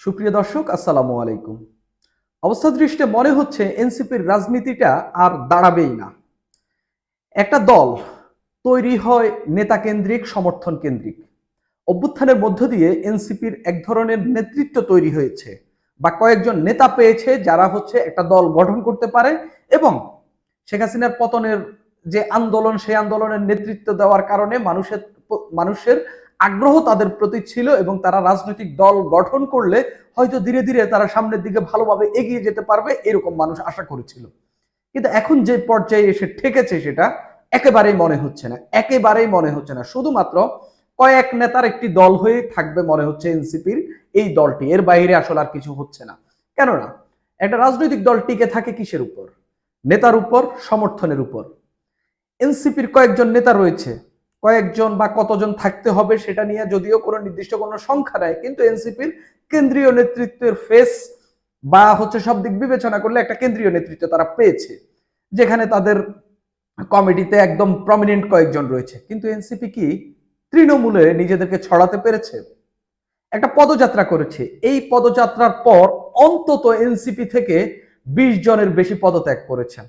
সুপ্রিয় দর্শক, আসসালামু আলাইকুম। অবস্থা দৃষ্টে মনে হচ্ছে এনসিপির রাজনীতিটা আর দাঁড়াবেই না। একটা দল তৈরি হয় নেতা কেন্দ্রিক সমর্থন কেন্দ্রিক অভ্যুত্থানের মধ্য দিয়ে এনসিপির এক ধরনের নেতৃত্ব তৈরি হয়েছে বা কয়েকজন নেতা পেয়েছে যারা হচ্ছে একটা দল গঠন করতে পারে এবং শেখ হাসিনার পতনের যে আন্দোলন, সেই আন্দোলনের নেতৃত্ব দেওয়ার কারণে মানুষের মানুষের আগ্রহ তাদের প্রতি ছিল এবং তারা রাজনৈতিক দল গঠন করলে হয়তো ধীরে ধীরে তারা সামনের দিকে ভালোভাবে এগিয়ে যেতে পারবে এরকম মানুষ আশা করেছিল। কিন্তু এখন যে পর্যায়ে এসে ঠেকেছে সেটা একেবারেই মনে হচ্ছে না, একেবারেই মনে হচ্ছে না। শুধুমাত্র কয়েক নেতার একটি দল হয়ে থাকবে মনে হচ্ছে এনসিপির এই দলটি, এর বাইরে আসলে আর কিছু হচ্ছে না। কেননা একটা রাজনৈতিক দল টিকে থাকে কিসের উপর? নেতার উপর, সমর্থনের উপর। এনসিপির কয়েকজন নেতা রয়েছে কয়েকজন বা কতজন থাকতে হবে সেটা নিয়ে যদিও কোনো নির্দিষ্ট কোনো সংখ্যা নেয় কিন্তু এনসিপির কেন্দ্রীয় নেতৃত্বের ফেস বা হচ্ছে সব দিক বিবেচনা করলে একটা কেন্দ্রীয় নেতৃত্ব তারা পেয়েছে, যেখানে তাদের কমিটিতে একদম প্রমিনেন্ট কয়েকজন রয়েছে। কিন্তু এনসিপি কি তৃণমূলে নিজেদেরকে ছড়াতে পেরেছে? একটা পদযাত্রা করেছে। এই পদযাত্রার পর অন্তত এনসিপি থেকে বিশ জনের বেশি পদত্যাগ করেছেন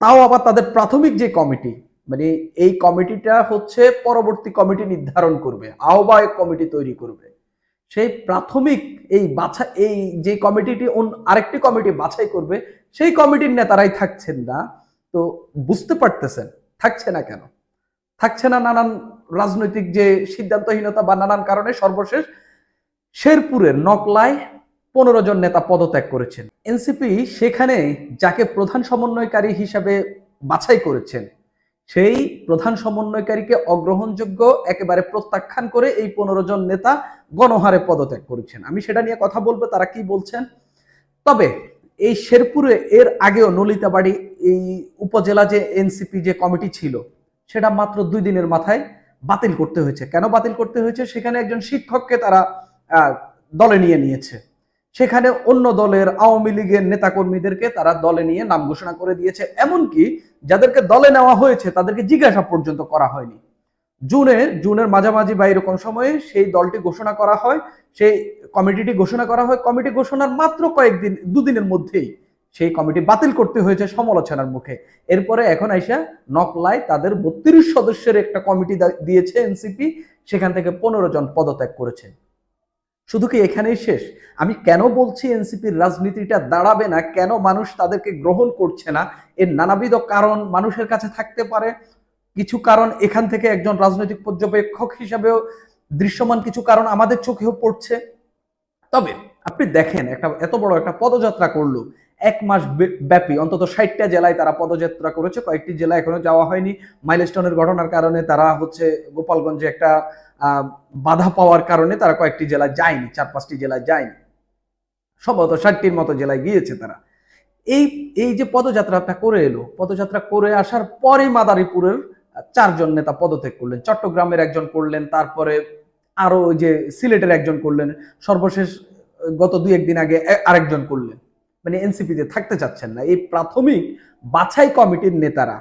তাও আবার তাদের প্রাথমিক যে কমিটি মানে এই কমিটিটা হচ্ছে পরবর্তী কমিটি নির্ধারণ করবে, আহ্বায়ক কমিটি তৈরি করবে। সেই প্রাথমিক এই বাছা, এই যে কমিটিটি আরেকটি কমিটি বাছাই করবে, সেই কমিটির নেতারাই থাকছেন না। তো বুঝতে পারতেছেন, থাকছে না কেন? থাকছে না নানান রাজনৈতিক যে সিদ্ধান্তহীনতা বা নানান কারণে সর্বশেষ শেরপুরের নকলায় পনেরো জন নেতা পদত্যাগ করেছেন। এনসিপি সেখানে যাকে প্রধান সমন্বয়কারী হিসাবে বাছাই করেছেন সেই প্রধান সমন্বয়কারীকে অগ্রহণযোগ্য একেবারে প্রত্যাখ্যান করে এই পনেরো জন নেতা গণহারে পদত্যাগ করেছেন। আমি সেটা নিয়ে কথা বলব, তারা কি বলছেন? তবে এই শেরপুরে এর আগেও নলিতাবাড়ি এই উপজেলা যে এনসিপি যে কমিটি ছিল, সেটা মাত্র দুই দিনের মাথায় বাতিল করতে হয়েছে। কেন বাতিল করতে হয়েছে? সেখানে একজন শিক্ষককে তারা দলে নিয়ে নিয়েছে। সেখানে অন্য দলের আওয়ামী লীগের নেতাকর্মীদেরকে তারা দলে নিয়ে নাম ঘোষণা করে দিয়েছে। এমনকি যাদেরকে দলে নেওয়া হয়েছে, তাদেরকে জিজ্ঞাসা পর্যন্ত করা হয়নি। জুনে, জুনের মাঝামাঝি বা এরকম সময়ে সেই দলটি ঘোষণা করা হয়, সেই কমিটিটি ঘোষণা করা হয়। কমিটি ঘোষণার মাত্র কয়েকদিন, দুদিনের মধ্যেই সেই কমিটি বাতিল করতে হয়েছে সমালোচনার মুখে। এরপরে এখন আইসা নকলায় তাদের বত্রিশ সদস্যের একটা কমিটি দিয়েছে এনসিপি, সেখান থেকে পনেরো জন পদত্যাগ করেছে। শুধু কি এখানেই শেষ? আমি কেন বলছি এনসিপির রাজনীতিটা দাঁড়াবে না? কেন মানুষ তাদেরকে গ্রহণ করছে না? এর নানাবিধ কারণ মানুষের কাছে থাকতে পারে। কিছু কারণ এখান থেকে একজন রাজনৈতিক পর্যবেক্ষক হিসাবেও দৃশ্যমান কিছু কারণ আমাদের চোখেও পড়ছে। তবে আপনি দেখেন, একটা এত বড় একটা পদযাত্রা করল। এক মাস ব্যাপী। অন্তত ষাটটা জেলায় তারা পদযাত্রা করেছে। কয়েকটি জেলা এখনও যাওয়া হয়নি। মাইলস্টোনের ঘটনার কারণে তারা হচ্ছে গোপালগঞ্জে একটা বাধা পাওয়ার কারণে তারা কয়েকটি জেলায় যায়নি, চার পাঁচটি জেলায় যায়নি। সম্ভবত ষাটটির মতো জেলায় গিয়েছে তারা। এই এই যে পদযাত্রাটা করে এলো, পদযাত্রা করে আসার পরে মাদারীপুরের চারজন নেতা পদত্যাগ করলেন। চট্টগ্রামের একজন করলেন, তারপরে আরও ওই যে সিলেটের একজন করলেন। সর্বশেষ গত দুই একদিন আগে আরেকজন করলেন। মানে এনসিপিতে থাকতে চাচ্ছেন না। এই প্রাথমিক বাছাই কমিটির নেতারা,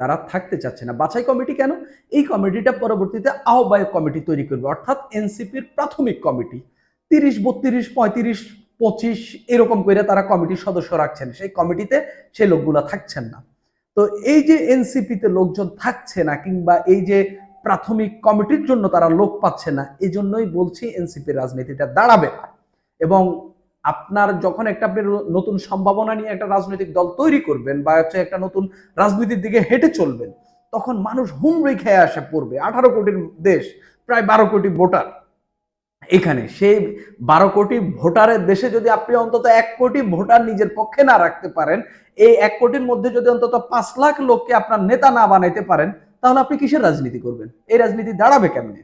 তারা থাকতে চাচ্ছে না। বাছাই কমিটি কেন? এই কমিটিটা পরবর্তীতে আহ্বায়ক কমিটি তৈরি করবে। অর্থাৎ এনসিপির প্রাথমিক কমিটি, তিরিশ, বত্রিশ, পঁয়ত্রিশ, পঁচিশ, এরকম করে তারা কমিটির সদস্য রাখছেন। সেই কমিটিতে সেই লোকগুলা থাকছেন না। তো এই যে এনসিপিতে লোকজন থাকছে না কিংবা এই যে প্রাথমিক কমিটির জন্য তারা লোক পাচ্ছে না এই জন্যই বলছি এনসিপির রাজনীতিটা দাঁড়াবে না। এবং আপনার যখন একটা আপনি নতুন সম্ভাবনা নিয়ে একটা রাজনৈতিক দল তৈরি করবেন বা হচ্ছে একটা নতুন রাজনীতির দিকে হেঁটে চলবেন, তখন মানুষ হুমড়ি খেয়ে আসে পড়বে আঠারো কোটির দেশ, প্রায় বারো কোটি ভোটার। এখানে সেই বারো কোটি ভোটারের দেশে যদি আপনি অন্তত এক কোটি ভোটার নিজের পক্ষে না রাখতে পারেন, এই এক কোটির মধ্যে যদি অন্তত পাঁচ লাখ লোককে আপনার নেতা না বানাইতে পারেন, তাহলে আপনি কিসের রাজনীতি করবেন? এই রাজনীতি দাঁড়াবে কেমনে?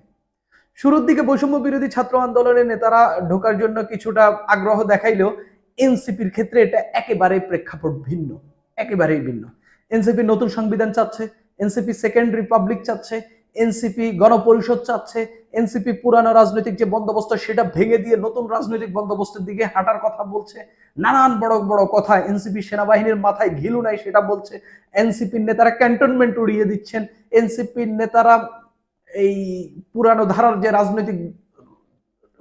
শুরুর দিকে বৈষম্য বিরোধী ছাত্র আন্দোলনের নেতারা ঢোকার জন্য কিছুটা আগ্রহ দেখাইলেও এনসিপির ক্ষেত্রে এটা একেবারেই প্রেক্ষাপট ভিন্ন, একেবারেই ভিন্ন। এনসিপি নতুন সংবিধান চাচ্ছে, এনসিপি সেকেন্ড রিপাবলিক চাচ্ছে, এনসিপি গণপরিষদ চাচ্ছে, এনসিপি পুরানো রাজনৈতিক যে বন্দোবস্ত, সেটা ভেঙে দিয়ে নতুন রাজনৈতিক বন্দোবস্তের দিকে হাঁটার কথা বলছে। নানান বড় বড় কথা এনসিপি সেনাবাহিনীর মাথায় ঘিলু নাই, সেটা বলছে। এনসিপির নেতারা ক্যান্টনমেন্ট উড়িয়ে দিচ্ছেন, এনসিপির নেতারা এই পুরানো ধারার যে রাজনৈতিক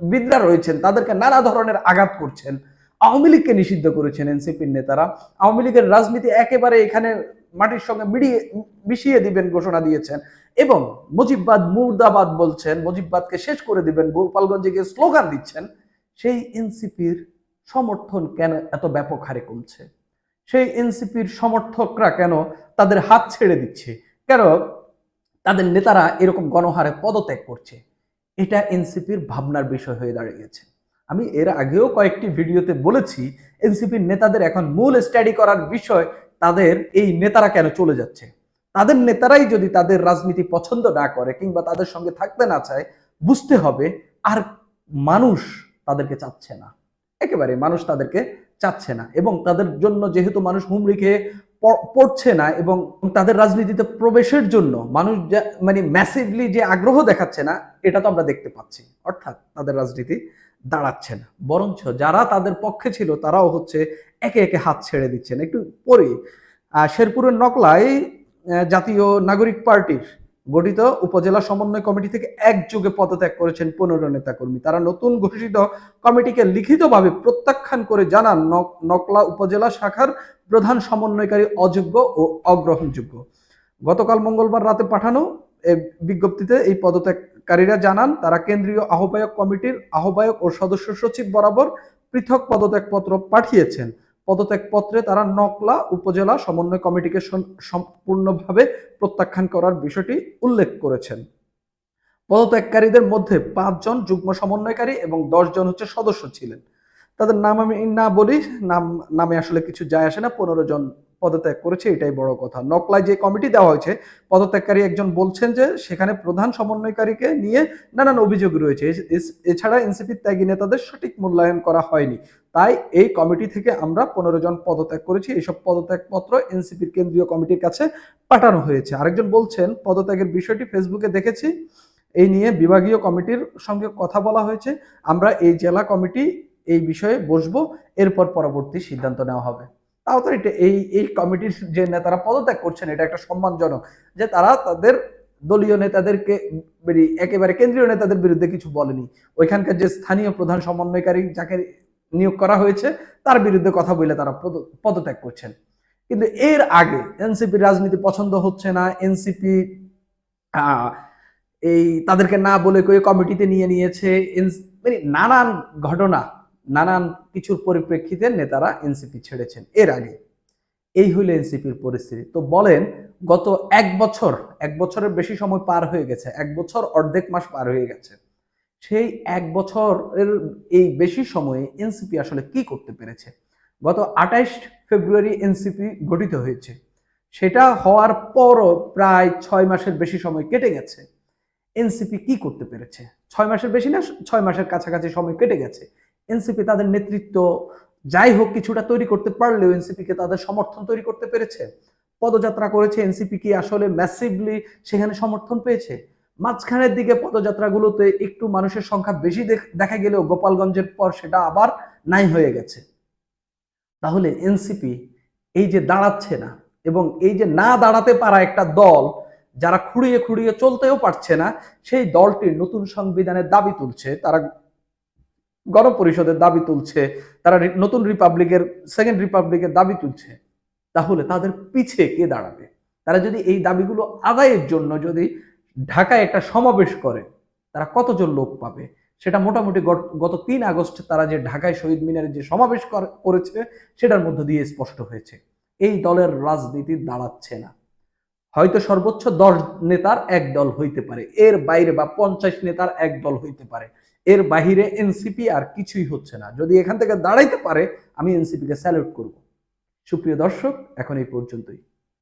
বিদ্যা রয়েছেন, তাদেরকে নানা ধরনের আঘাত করছেন। আওয়ামী লীগকে নিষিদ্ধ করেছেন এনসিপির নেতারা। আওয়ামী লীগের রাজনীতি একেবারে এখানে মাটির সঙ্গে মিডিয়ে, মিশিয়ে দিবেন ঘোষণা দিয়েছেন এবং মুজিববাদ, মুর্দাবাদ বলছেন, মুজিববাদকে শেষ করে দিবেন, গোপালগঞ্জে গিয়ে স্লোগান দিচ্ছেন। সেই এনসিপির সমর্থন কেন এত ব্যাপক হারে কমছে? সেই এনসিপির সমর্থকরা কেন তাদের হাত ছেড়ে দিচ্ছে? কেন তাদের নেতারা এরকম গণহারে পদত্যাগ করছে। এটা এনসিপির ভাবনার বিষয় হয়ে দাঁড়িয়েছে। আমি এর আগেও কয়েকটি ভিডিওতে বলেছি, এনসিপির নেতাদের এখন মূল স্টাডি করার বিষয় তাদের এই নেতারা কেন চলে যাচ্ছে? তাদের নেতারাই যদি তাদের রাজনীতি পছন্দ না করে কিংবা তাদের সঙ্গে থাকতে না চায়, বুঝতে হবে আর মানুষ তাদেরকে চাচ্ছে না। একেবারে মানুষ তাদেরকে চাচ্ছে না এবং তাদের জন্য যেহেতু মানুষ হুমড়ি খেয়ে পড়ছে না এবং তাদের রাজনীতিতে প্রবেশের জন্য মানুষ মানে ম্যাসিভলি যে আগ্রহ দেখাচ্ছে না, এটা তো আমরা দেখতে পাচ্ছি। অর্থাৎ তাদের রাজনীতি দাঁড়াচ্ছে না। বরঞ্চ যারা তাদের পক্ষে ছিল, তারাও হচ্ছে একে একে হাত ছেড়ে দিচ্ছেন। একটু পরে শেরপুরের নকলায় জাতীয় নাগরিক পার্টির গঠিত উপজেলা সমন্বয় কমিটি থেকে একযোগে পদত্যাগ করেছেন পনেরো নেতাকর্মী। তারা নতুন ঘোষিত কমিটিকে লিখিতভাবে প্রত্যাখ্যান করে জানান, নক- নকলা উপজেলা শাখার প্রধান সমন্বয়কারী অযোগ্য ও অগ্রহণযোগ্য। গতকাল মঙ্গলবার রাতে পাঠানো বিজ্ঞপ্তিতে এই পদত্যাগকারীরা জানান, তারা কেন্দ্রীয় আহ্বায়ক কমিটির আহ্বায়ক ও সদস্য সচিব বরাবর পৃথক পদত্যাগপত্র পাঠিয়েছেন। পদত্যাগপত্রে তারা নকলা উপজেলা সমন্বয় কমিটিকে সম- সম্পূর্ণভাবে প্রত্যাখ্যান করার বিষয়টি উল্লেখ করেছেন। পদত্যাগকারীদের মধ্যে পাঁচজন যুগ্ম সমন্বয়কারী এবং দশজন হচ্ছে সদস্য ছিলেন। তাদের নাম আমি না বলি, নাম, নামে আসলে কিছু যায় আসে না, পনেরো জন পদত্যাগ করেছে, এটাই বড় কথা। নকলায় যে কমিটি দেওয়া হয়েছে, পদত্যাগকারী একজন বলছেন যে সেখানে প্রধান সমন্বয়কারীকে নিয়ে নানান অভিযোগ রয়েছে। এছাড়া এনসিপির ত্যাগী নেতাদের সঠিক মূল্যায়ন করা হয়নি। তাই এই কমিটি থেকে আমরা পনেরো জন পদত্যাগ করেছি। এইসব পদত্যাগপত্র এনসিপির কেন্দ্রীয় কমিটির কাছে পাঠানো হয়েছে। আরেকজন বলছেন, পদত্যাগের বিষয়টি ফেসবুকে দেখেছি। এই নিয়ে বিভাগীয় কমিটির সঙ্গে কথা বলা হয়েছে। আমরা এই জেলা কমিটি এই বিষয়ে বসবো, এরপর পরবর্তী সিদ্ধান্ত নেওয়া হবে। তাও তো এটা এই এই কমিটির যে নেতারা পদত্যাগ করছেন, এটা একটা সম্মানজনক যে তারা তাদের দলীয় নেতাদেরকে একেবারে কেন্দ্রীয় নেতাদের বিরুদ্ধে কিছু বলেনি। ওইখানকার যে স্থানীয় প্রধান সমন্বয়কারী যাকে নিয়োগ করা হয়েছে, তার বিরুদ্ধে কথা বলে তারা পদ- পদত্যাগ করছেন। কিন্তু এর আগে এনসিপি রাজনীতি পছন্দ হচ্ছে না, এনসিপি এই তাদেরকে না বলে কমিটিতে নিয়ে নিয়েছে মানে নানান ঘটনা নানান কিছুর পরিপ্রেক্ষিতে নেতারা এনসিপি ছেড়েছেন এর আগে। এই হইল এনসিপির পরিস্থিতি। তো বলেন, গত এক বছর, এক বছরের বেশি সময় পার হয়ে গেছে, এক বছর অর্ধেক মাস পার হয়ে গেছে। সেই এক বছরের এই বেশি সময়ে এনসিপি আসলে কি করতে পেরেছে? গত আঠাইশ ফেব্রুয়ারি এনসিপি গঠিত হয়েছে। সেটা হওয়ার পরও প্রায় ছয় মাসের বেশি সময় কেটে গেছে। এনসিপি কি করতে পেরেছে? ছয় মাসের বেশি না, ছয় মাসের কাছাকাছি সময় কেটে গেছে। এনসিপি তাদের নেতৃত্ব যাই হোক কিছুটা তৈরি করতে পারলেও এনসিপি কে তাদের সমর্থন তৈরি করতে পেরেছে। পদযাত্রা করেছে এনসিপি কি আসলে ম্যাসিভলি সেখানে সমর্থন পেয়েছে? মাঝখানের দিকে পদযাত্রাগুলোতে একটু মানুষের সংখ্যা বেশি দেখা গেলেও গোপালগঞ্জের পর সেটা আবার নাই হয়ে গেছে। তাহলে এনসিপি এই যে দাঁড়াচ্ছে না এবং এই যে না দাঁড়াতে পারা একটা দল যারা খুঁড়িয়ে খুঁড়িয়ে চলতেও পারছে না, সেই দলটির নতুন সংবিধানের দাবি তুলছে। তারা গণপরিষদের দাবি তুলছে, তারা নতুন রিপাবলিকের সেকেন্ড রিপাবলিকের দাবি তুলছে, তাহলে তাদের পিছে কে দাঁড়াবে? তারা যদি এই দাবিগুলো আদায়ের জন্য যদি ঢাকায় একটা সমাবেশ করে, তারা কতজন লোক পাবে? সেটা মোটামুটি গত- তিন আগস্ট তারা যে ঢাকায় শহীদ মিনারে যে সমাবেশ করেছে, সেটার মধ্য দিয়ে স্পষ্ট হয়েছে। এই দলের রাজনীতি দাঁড়াচ্ছে না। হয়তো সর্বোচ্চ দশ নেতার এক দল হইতে পারে, এর বাইরে বা পঞ্চাশ নেতার এক দল হইতে পারে। এর বাহিরে এনসিপি আর কিছুই হচ্ছে না। যদি এখান থেকে দাঁড়াইতে পারে, আমি এনসিপিকে স্যালুট করব। সুপ্রিয় দর্শক, এখন এই পর্যন্তই।